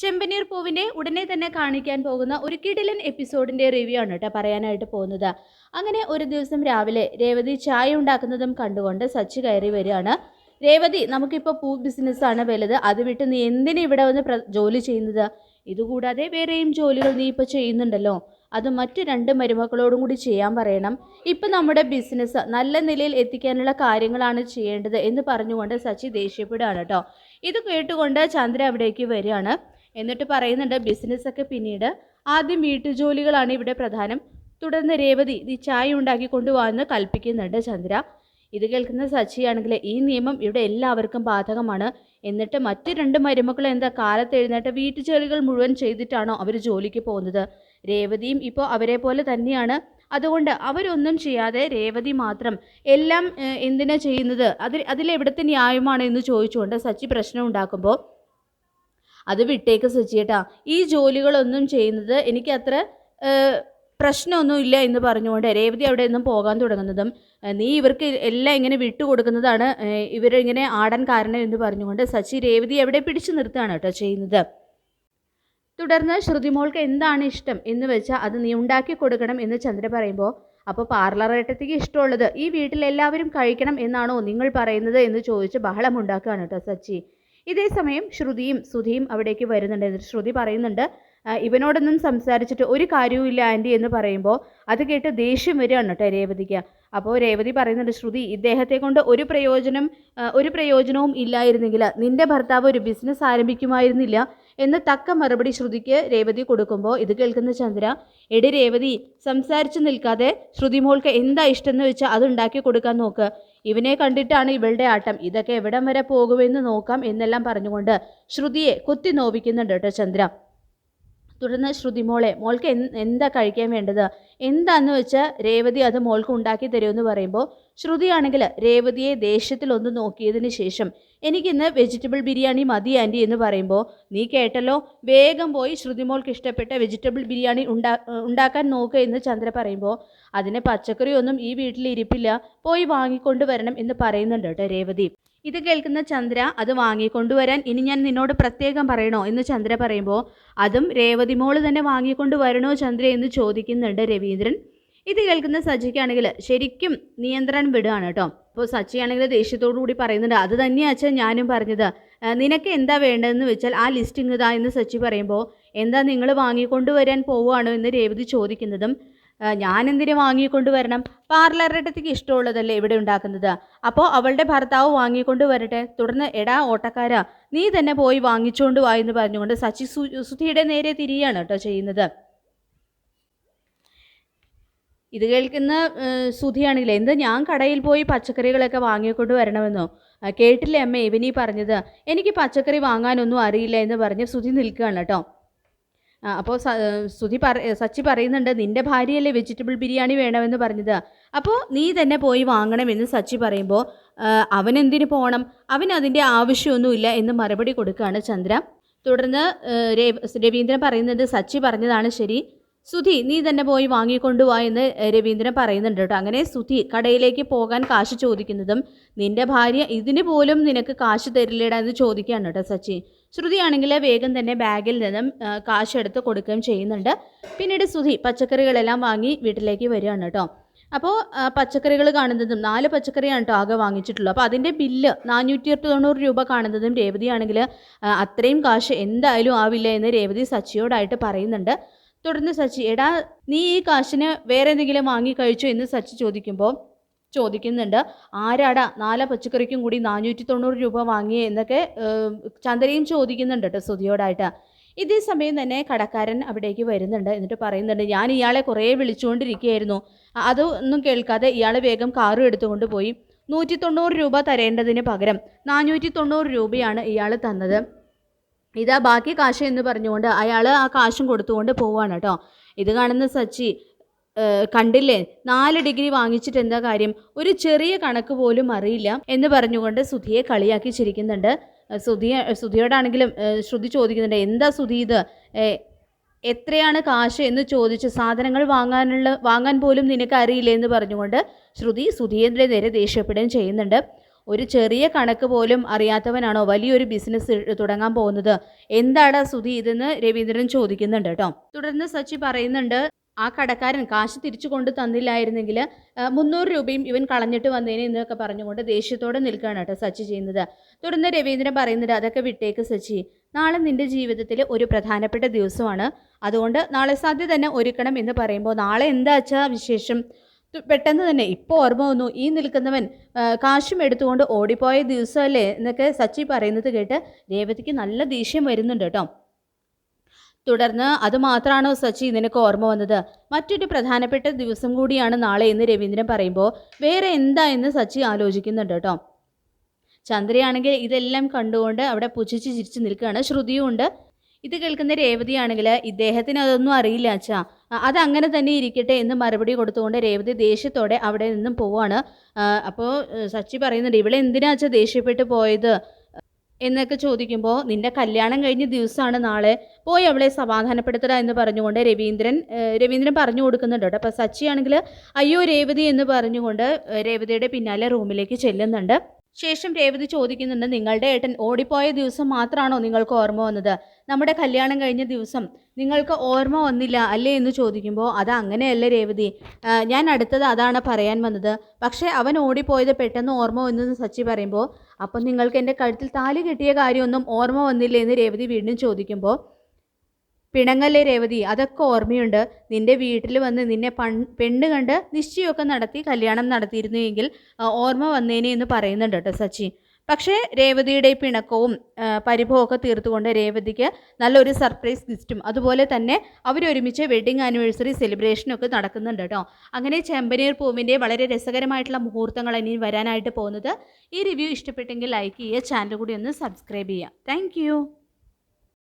ചെമ്പനീർ പൂവിന്റെ ഉടനെ തന്നെ കാണിക്കാൻ പോകുന്ന ഒരു കിടിലൻ എപ്പിസോഡിന്റെ റിവ്യൂ ആണ് കേട്ടോ പറയാനായിട്ട് പോകുന്നത്. അങ്ങനെ ഒരു ദിവസം രാവിലെ രേവതി ചായ ഉണ്ടാക്കുന്നതും കണ്ടുകൊണ്ട് സച്ച് കയറി വരികയാണ്. രേവതി നമുക്കിപ്പോൾ പൂ ബിസിനസ്സാണ് വലുത്. അത് വിട്ട് നീ എന്തിനാ ഇവിടെ വന്ന് ജോലി ചെയ്യുന്നത്? ഇതുകൂടാതെ വേറെയും ജോലികൾ നീ ഇപ്പോൾ ചെയ്യുന്നുണ്ടല്ലോ. അത് മറ്റു രണ്ട് മരുമക്കളോടും കൂടി ചെയ്യാൻ പറയണം. ഇപ്പം നമ്മുടെ ബിസിനസ് നല്ല നിലയിൽ എത്തിക്കാനുള്ള കാര്യങ്ങളാണ് ചെയ്യേണ്ടത് എന്ന് പറഞ്ഞുകൊണ്ട് സച്ചി ദേഷ്യപ്പെടുകയാണ് കേട്ടോ ഇത് കേട്ടുകൊണ്ട് ചന്ദ്ര അവിടേക്ക് വരികയാണ്. എന്നിട്ട് പറയുന്നുണ്ട് ബിസിനസ്സൊക്കെ പിന്നീട് ആദ്യം വീട്ടുജോലികളാണ് ഇവിടെ പ്രധാനം. തുടർന്ന് രേവതി ഈ ചായ ഉണ്ടാക്കി കൊണ്ടുപോകാമെന്ന് കൽപ്പിക്കുന്നുണ്ട് ചന്ദ്ര. ഇത് കേൾക്കുന്ന സച്ചിയാണെങ്കിൽ ഈ നിയമം ഇവിടെ എല്ലാവർക്കും ബാധകമാണ്. എന്നിട്ട് മറ്റു രണ്ട് മരുമക്കൾ എന്താ കാലത്ത് എഴുന്നേറ്റ് വീട്ടുജോലികൾ മുഴുവൻ ചെയ്തിട്ടാണോ അവർ ജോലിക്ക് പോകുന്നത്? രേവതിയും ഇപ്പോൾ അവരെ പോലെ തന്നെയാണ്. അതുകൊണ്ട് അവരൊന്നും ചെയ്യാതെ രേവതി മാത്രം എല്ലാം എന്തിനാ ചെയ്യുന്നത്? അതിൽ അതിലെവിടുത്തെ ന്യായമാണ് എന്ന് ചോദിച്ചുകൊണ്ട് സച്ചി പ്രശ്നം ഉണ്ടാക്കുമ്പോൾ അത് വിട്ടേക്ക് സച്ചിയേട്ടാ ഈ ജോലികളൊന്നും ചെയ്യുന്നത് എനിക്ക് അത്ര പ്രശ്നമൊന്നും പ്രശ്നമൊന്നുമില്ല എന്ന് പറഞ്ഞുകൊണ്ട് രേവതി അവിടെ നിന്നും പോകാൻ തുടങ്ങുന്നതും നീ ഇവർക്ക് എല്ലാം ഇങ്ങനെ വിട്ടുകൊടുക്കുന്നതാണ് ഇവരിങ്ങനെ ആടാൻ കാരണം എന്ന് പറഞ്ഞുകൊണ്ട് സച്ചി രേവതി അവിടെ പിടിച്ചു നിർത്തുകയാണ് കേട്ടോ ചെയ്യുന്നത്. തുടർന്ന് ശ്രുതിമോൾക്ക് എന്താണ് ഇഷ്ടം എന്ന് വെച്ചാൽ അത് നീ ഉണ്ടാക്കി കൊടുക്കണം എന്ന് ചന്ദ്ര പറയുമ്പോൾ അപ്പോൾ പാർലർ ഏട്ടത്തിക്ക് ഇഷ്ടമുള്ളത് ഈ വീട്ടിൽ എല്ലാവരും കഴിക്കണം എന്നാണോ നിങ്ങൾ പറയുന്നത്? എന്ന് ചോദിച്ച് ബഹളം ഉണ്ടാക്കുകയാണ് കേട്ടോ സച്ചി. ഇതേ സമയം ശ്രുതിയും സുധിയും അവിടേക്ക് വരുന്നുണ്ട് ശ്രുതി പറയുന്നുണ്ട്. ഇവനോടൊന്നും സംസാരിച്ചിട്ട് ഒരു കാര്യവുമില്ല ആന്റി എന്ന് പറയുമ്പോൾ അത് കേട്ട് ദേഷ്യം വരികയാണ് കേട്ടോ രേവതിക്ക്. അപ്പോൾ രേവതി പറയുന്നുണ്ട് ശ്രുതി ഇദ്ദേഹത്തെ കൊണ്ട് ഒരു പ്രയോജനം ഒരു പ്രയോജനവും ഇല്ലായിരുന്നെങ്കിൽ നിന്റെ ഭർത്താവ് ഒരു ബിസിനസ് ആരംഭിക്കുമായിരുന്നില്ല. എന്ന് തക്ക മറുപടി ശ്രുതിക്ക് രേവതി കൊടുക്കുമ്പോൾ ഇത് കേൾക്കുന്ന ചന്ദ്ര എടി രേവതി സംസാരിച്ചു നിൽക്കാതെ ശ്രുതിമോൾക്ക് എന്താ ഇഷ്ടം എന്ന് വെച്ചാൽ അത് ഉണ്ടാക്കി കൊടുക്കാൻ നോക്ക്. ഇവനെ കണ്ടിട്ടാണ് ഇവളുടെ ആട്ടം. ഇതൊക്കെ എവിടം വരെ പോകുമെന്ന് നോക്കാം എന്നെല്ലാം പറഞ്ഞുകൊണ്ട് ശ്രുതിയെ കുത്തി നോവിക്കുന്നുണ്ട് കേട്ടോ ചന്ദ്ര. തുടർന്ന് ശ്രുതി മോളെ മോൾക്ക് എന്താ കഴിക്കാൻ വേണ്ടത്? എന്താന്ന് വെച്ചാൽ രേവതി അത് മോൾക്ക് ഉണ്ടാക്കി തരുമെന്ന് പറയുമ്പോൾ ശ്രുതിയാണെങ്കിൽ രേവതിയെ ദേഷ്യത്തിലൊന്ന് നോക്കിയതിന് ശേഷം എനിക്കിന്ന് വെജിറ്റബിൾ ബിരിയാണി മതി ആന്റി എന്ന് പറയുമ്പോൾ നീ കേട്ടല്ലോ വേഗം പോയി ശ്രുതിമോൾക്ക് ഇഷ്ടപ്പെട്ട വെജിറ്റബിൾ ബിരിയാണി ഉണ്ടാ ഉണ്ടാക്കാൻ നോക്കുക എന്ന് ചന്ദ്ര പറയുമ്പോൾ അതിന് പച്ചക്കറിയൊന്നും ഈ വീട്ടിൽ ഇരിപ്പില്ല പോയി വാങ്ങിക്കൊണ്ട് വരണം എന്ന് പറയുന്നുണ്ട് കേട്ടോ രേവതി. ഇത് കേൾക്കുന്ന ചന്ദ്ര അത് വാങ്ങിക്കൊണ്ടുവരാൻ ഇനി ഞാൻ നിന്നോട് പ്രത്യേകം പറയണോ? എന്ന് ചന്ദ്ര പറയുമ്പോൾ അതും രേവതി മോൾ തന്നെ വാങ്ങിക്കൊണ്ട് വരണോ ചന്ദ്ര? എന്ന് ചോദിക്കുന്നുണ്ട് രവീന്ദ്രൻ. ഇത് കേൾക്കുന്ന സജിക്കാണെങ്കിൽ ശരിക്കും നിയന്ത്രണം വിടുകയാണ് കേട്ടോ. അപ്പോൾ സച്ചിയാണെങ്കിൽ ദേഷ്യത്തോടു കൂടി പറയുന്നുണ്ട് അത് തന്നെയാണ് അച്ഛൻ ഞാനും പറഞ്ഞത്. നിനക്ക് എന്താ വേണ്ടതെന്ന് വെച്ചാൽ ആ ലിസ്റ്റ് ഇതാ എന്ന് സച്ചി പറയുമ്പോൾ എന്താ നിങ്ങൾ വാങ്ങിക്കൊണ്ടുവരാൻ പോവുകയാണോ എന്ന് രേവതി ചോദിക്കുന്നതും ഞാൻ എന്തിനു വാങ്ങിക്കൊണ്ട് വരണം പാർലറിടത്തേക്ക് ഇഷ്ടമുള്ളതല്ലേ ഇവിടെ ഉണ്ടാക്കുന്നത്. അപ്പോൾ അവളുടെ ഭർത്താവ് വാങ്ങിക്കൊണ്ട് വരട്ടെ തുടർന്ന് എടാ ഓട്ടക്കാരാ നീ തന്നെ പോയി വാങ്ങിച്ചുകൊണ്ട് വാ എന്ന് പറഞ്ഞുകൊണ്ട് സച്ചി സുധിയുടെ നേരെ തിരിയാണ് കേട്ടോ ചെയ്യുന്നത്. ഇത് കേൾക്കുന്ന സുധിയാണെങ്കിൽ എന്ത് ഞാൻ കടയിൽ പോയി പച്ചക്കറികളൊക്കെ വാങ്ങിക്കൊണ്ട് വരണമെന്നോ? കേട്ടില്ലേ അമ്മ ഇവനീ പറഞ്ഞത്. എനിക്ക് പച്ചക്കറി വാങ്ങാനൊന്നും അറിയില്ല എന്ന് പറഞ്ഞ് സുധി നിൽക്കുകയാണ് കേട്ടോ. അപ്പോൾ സുധി പറ സച്ചി പറയുന്നുണ്ട് നിന്റെ ഭാര്യയല്ലേ വെജിറ്റബിൾ ബിരിയാണി വേണമെന്ന് പറഞ്ഞത്. അപ്പോൾ നീ തന്നെ പോയി വാങ്ങണമെന്ന് സച്ചി പറയുമ്പോൾ അവൻ എന്തിനു പോകണം അവൻ ആവശ്യമൊന്നുമില്ല എന്ന് മറുപടി കൊടുക്കുകയാണ് ചന്ദ്ര. തുടർന്ന് രവീന്ദ്രൻ പറയുന്നത് സച്ചി പറഞ്ഞതാണ് ശരി. സുധി നീ തന്നെ പോയി വാങ്ങിക്കൊണ്ടുവാ എന്ന് രവീന്ദ്രൻ പറയുന്നുണ്ട് കേട്ടോ. അങ്ങനെ സുധി കടയിലേക്ക് പോകാൻ കാശ് ചോദിക്കുന്നതും നിന്റെ ഭാര്യ ഇതിന് പോലും നിനക്ക് കാശ് തരില്ലേടാ എന്ന് ചോദിക്കുകയാണ് കേട്ടോ സച്ചി. ശ്രുതിയാണെങ്കിൽ വേഗം തന്നെ ബാഗിൽ നിന്നും കാശ് എടുത്ത് കൊടുക്കുകയും ചെയ്യുന്നുണ്ട്. പിന്നീട് സുധി പച്ചക്കറികളെല്ലാം വാങ്ങി വീട്ടിലേക്ക് വരികയാണ് കേട്ടോ. അപ്പോൾ പച്ചക്കറികൾ കാണുന്നതും നാല് പച്ചക്കറിയാണ് കേട്ടോ ആകെ വാങ്ങിച്ചിട്ടുള്ളൂ അപ്പോൾ അതിന്റെ ബില്ല് നാനൂറ്റി തൊണ്ണൂറ് രൂപ കാണുന്നതും രേവതിയാണെങ്കിൽ അത്രയും കാശ് എന്തായാലും ആവില്ല എന്ന് രേവതി സച്ചിയോടായിട്ട് പറയുന്നുണ്ട്. തുടർന്ന് സച്ചി എടാ നീ ഈ കാശിന് വേറെ എന്തെങ്കിലും വാങ്ങി കഴിച്ചോ? എന്ന് സച്ചി ചോദിക്കുമ്പോൾ ചോദിക്കുന്നുണ്ട് ആരാടാ നാല പച്ചക്കറിക്കും കൂടി നാനൂറ്റി തൊണ്ണൂറ് രൂപ വാങ്ങിയേ? എന്നൊക്കെ ചന്ദ്രയും ചോദിക്കുന്നുണ്ട് കേട്ടോ സ്തുതിയോടായിട്ട് ഇതേ സമയം തന്നെ കടക്കാരൻ അവിടേക്ക് വരുന്നുണ്ട് എന്നിട്ട് പറയുന്നുണ്ട് ഞാൻ ഇയാളെ കുറേ വിളിച്ചുകൊണ്ടിരിക്കുകയായിരുന്നു. അതൊന്നും കേൾക്കാതെ ഇയാൾ വേഗം കാറും എടുത്തുകൊണ്ട് പോയി. നൂറ്റി തൊണ്ണൂറ് രൂപ തരേണ്ടതിന് പകരം നാനൂറ്റി തൊണ്ണൂറ് രൂപയാണ് ഇയാൾ തന്നത്. ഇതാ ബാക്കി കാശ് എന്ന് പറഞ്ഞുകൊണ്ട് അയാൾ ആ കാശും കൊടുത്തുകൊണ്ട് പോവാണ് കേട്ടോ. ഇത് കാണുന്ന സച്ചി കണ്ടില്ലേ? നാല് ഡിഗ്രി വാങ്ങിച്ചിട്ട് എന്താ കാര്യം? ഒരു ചെറിയ കണക്ക് പോലും അറിയില്ല എന്ന് പറഞ്ഞുകൊണ്ട് സുധിയെ കളിയാക്കി ചിരിക്കുന്നുണ്ട്. സുധിയ സുധിയെ സുധിയോടാണെങ്കിലും ശ്രുതി ചോദിക്കുന്നുണ്ട് എന്താ സുധി ഇത്? എത്രയാണ് കാശ്? എന്ന് ചോദിച്ച് സാധനങ്ങൾ വാങ്ങാനുള്ള വാങ്ങാൻ പോലും നിനക്ക് അറിയില്ല? എന്ന് പറഞ്ഞുകൊണ്ട് ശ്രുതി സുധീന്ദ്രനെ നേരെ ദേഷ്യപ്പെടുകയും ചെയ്യുന്നുണ്ട്. ഒരു ചെറിയ കണക്ക് പോലും അറിയാത്തവനാണോ വലിയൊരു ബിസിനസ് തുടങ്ങാൻ പോകുന്നത്? എന്താണ് സുധി ഇതെന്ന് രവീന്ദ്രൻ ചോദിക്കുന്നുണ്ട് കേട്ടോ. തുടർന്ന് സച്ചി പറയുന്നുണ്ട് ആ കടക്കാരൻ കാശ് തിരിച്ചു കൊണ്ട് തന്നില്ലായിരുന്നെങ്കിൽ മുന്നൂറ് രൂപയും ഇവൻ കളഞ്ഞിട്ട് വന്നേനെ എന്നൊക്കെ പറഞ്ഞുകൊണ്ട് ദേഷ്യത്തോടെ നിൽക്കുകയാണ് കേട്ടോ സച്ചി ചെയ്യുന്നത്. തുടർന്ന് രവീന്ദ്രൻ പറയുന്നുണ്ട് അതൊക്കെ വിട്ടേക്ക് സച്ചി. നാളെ നിന്റെ ജീവിതത്തിൽ ഒരു പ്രധാനപ്പെട്ട ദിവസമാണ്. അതുകൊണ്ട് നാളെ സാധ്യത തന്നെ ഒരുക്കണം എന്ന് പറയുമ്പോൾ നാളെ എന്താ വെച്ചാൽ വിശേഷം? പെട്ടെന്ന് തന്നെ ഇപ്പോൾ ഓർമ്മ വന്നു ഈ നിൽക്കുന്നവൻ കാശും എടുത്തുകൊണ്ട് ഓടിപ്പോയ ദിവസമല്ലേ എന്നൊക്കെ സച്ചി പറയുന്നത് കേട്ട് രേവതിക്ക് നല്ല ദേഷ്യം വരുന്നുണ്ട് കേട്ടോ. തുടർന്ന് അത് മാത്രമാണോ സച്ചി നിനക്ക് ഓർമ്മ വന്നത്? മറ്റൊരു പ്രധാനപ്പെട്ട ദിവസം കൂടിയാണ് നാളെ എന്ന് രവീന്ദ്രൻ പറയുമ്പോൾ വേറെ എന്താ എന്ന് സച്ചി ആലോചിക്കുന്നുണ്ട് കേട്ടോ. ചന്ദ്രയാണെങ്കിൽ ഇതെല്ലാം കണ്ടുകൊണ്ട് അവിടെ പുച്ഛിച്ച് ചിരിച്ച് നിൽക്കുകയാണ് ശ്രുതിയും ഉണ്ട് ഇത് കേൾക്കുന്ന രേവതിയാണെങ്കിൽ ഇദ്ദേഹത്തിന് അതൊന്നും അറിയില്ല അച്ഛാ. അതങ്ങനെ തന്നെ ഇരിക്കട്ടെ എന്ന് മറുപടി കൊടുത്തുകൊണ്ട് രേവതി ദേഷ്യത്തോടെ അവിടെ നിന്നും പോവാണ്. അപ്പോൾ സച്ചി പറയുന്നുണ്ട് ഇവിടെ എന്തിനാ അച്ഛാ ദേഷ്യപ്പെട്ട് പോയത്? എന്നൊക്കെ ചോദിക്കുമ്പോൾ നിന്റെ കല്യാണം കഴിഞ്ഞ ദിവസമാണ് നാളെ. പോയി അവളെ സമാധാനപ്പെടുത്തുക എന്ന് പറഞ്ഞുകൊണ്ട് രവീന്ദ്രൻ രവീന്ദ്രൻ പറഞ്ഞു കൊടുക്കുന്നുണ്ട് കേട്ടോ. അപ്പോൾ സച്ചിയാണെങ്കിൽ അയ്യോ രേവതി എന്ന് പറഞ്ഞുകൊണ്ട് രേവതിയുടെ പിന്നാലെ റൂമിലേക്ക് ചെല്ലുന്നുണ്ട്. ശേഷം രേവതി ചോദിക്കുന്നുണ്ട് നിങ്ങളുടെ ഏട്ടൻ ഓടിപ്പോയ ദിവസം മാത്രമാണോ നിങ്ങൾക്ക് ഓർമ്മ വന്നത്? നമ്മുടെ കല്യാണം കഴിഞ്ഞ ദിവസം നിങ്ങൾക്ക് ഓർമ്മ വന്നില്ല അല്ലേ എന്ന് ചോദിക്കുമ്പോൾ അത് അങ്ങനെയല്ല രേവതി. ഞാൻ അടുത്തത് അതാണ് പറയാൻ വന്നത്. പക്ഷേ അവൻ ഓടിപ്പോയത് പെട്ടെന്ന് ഓർമ്മ വന്നെന്ന് സച്ചി പറയുമ്പോൾ അപ്പം നിങ്ങൾക്ക് എന്റെ കഴുത്തിൽ താലി കെട്ടിയ കാര്യമൊന്നും ഓർമ്മ വന്നില്ലേ? എന്ന് രേവതി വീണ്ടും ചോദിക്കുമ്പോൾ പിണങ്ങല്ലേ രേവതി? അതൊക്കെ ഓർമ്മയുണ്ട്. നിന്റെ വീട്ടിൽ വന്ന് നിന്നെ പൺ പെണ്ണ് കണ്ട് നിശ്ചയമൊക്കെ നടത്തി കല്യാണം നടത്തിയിരുന്നു എങ്കിൽ ഓർമ്മ വന്നേനെ എന്ന് പറയുന്നുണ്ട് കേട്ടോ സച്ചി. പക്ഷേ രേവതിയുടെ പിണക്കവും പരിഭവമൊക്കെ തീർത്തുകൊണ്ട് രേവതിക്ക് നല്ലൊരു സർപ്രൈസ് ഗിഫ്റ്റും അതുപോലെ തന്നെ അവരൊരുമിച്ച് വെഡിങ് ആനിവേഴ്സറി സെലിബ്രേഷനൊക്കെ നടക്കുന്നുണ്ട് കേട്ടോ. അങ്ങനെ ചെമ്പനീർ പൂവിന്റെ വളരെ രസകരമായിട്ടുള്ള മുഹൂർത്തങ്ങൾ ഇനി വരാനായിട്ട് പോകുന്നത് ഈ റിവ്യൂ ഇഷ്ടപ്പെട്ടെങ്കിൽ ലൈക്ക് ചെയ്യുക ചാനൽ കൂടി ഒന്ന് സബ്സ്ക്രൈബ് ചെയ്യുക. താങ്ക്